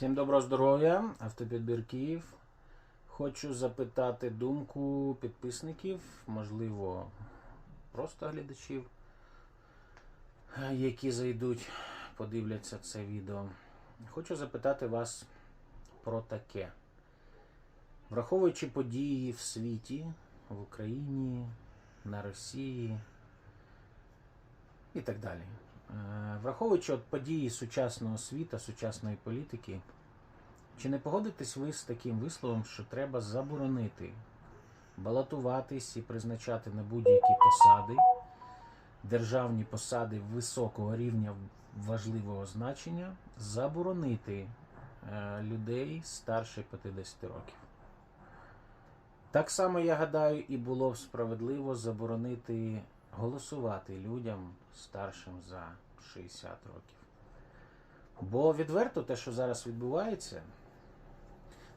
Всім доброго здоров'я, автопідбір Київ. Хочу запитати думку підписників, можливо, просто глядачів, які зайдуть, подивляться це відео. Хочу запитати вас про таке. Враховуючи події в світі, в Україні, на Росії і так далі. Е, Враховуючи от події сучасного світу, сучасної політики, чи не погодитесь ви з таким висловом, що треба заборонити балотуватись і призначати на будь-які посади, державні посади високого рівня важливого значення, заборонити е, людей старше 50 років? Так само, я гадаю, і було б справедливо заборонити голосувати людям старшим за 60 років. Бо відверто те, що зараз відбувається,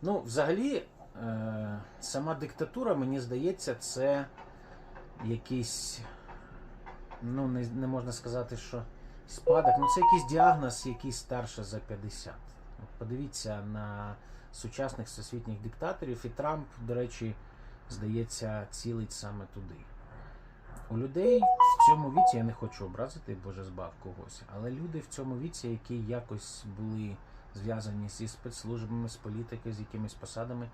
ну, взагалі, е, сама диктатура, мені здається, це якийсь, ну, не, не можна сказати, що спадок, ну це якийсь діагноз, який старше за 50. От подивіться на сучасних всесвітніх диктаторів, і Трамп, до речі, здається, цілить саме туди. У людей в цьому віці, я не хочу образити, Боже збав когось, але люди в цьому віці, які якось були зв'язані зі спецслужбами, з політикою, з якимись посадами,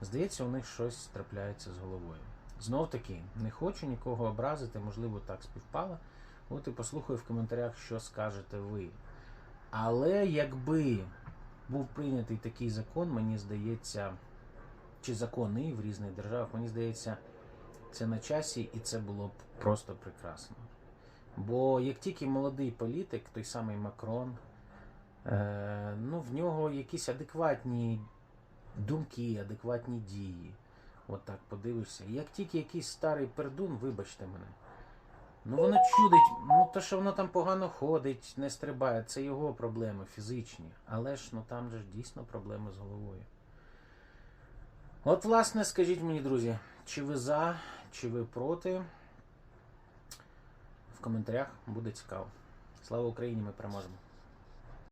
здається, у них щось трапляється з головою. Знов таки, не хочу нікого образити, можливо, так співпало. От і послухаю в коментарях, що скажете ви. Але якби був прийнятий такий закон, мені здається, чи закони в різних державах, мені здається, це на часі, і це було б просто прекрасно. Бо як тільки молодий політик, той самий Макрон, е, ну, в нього якісь адекватні думки, адекватні дії. От так подивишся. Як тільки якийсь старий пердун, вибачте мене, ну воно чудить, ну то, що воно там погано ходить, не стрибає, це його проблеми фізичні. Але ж ну там же ж дійсно проблеми з головою. От, власне, скажіть мені, друзі, чи ви за, чи ви проти? В коментарях буде цікаво. Слава Україні! Ми переможемо!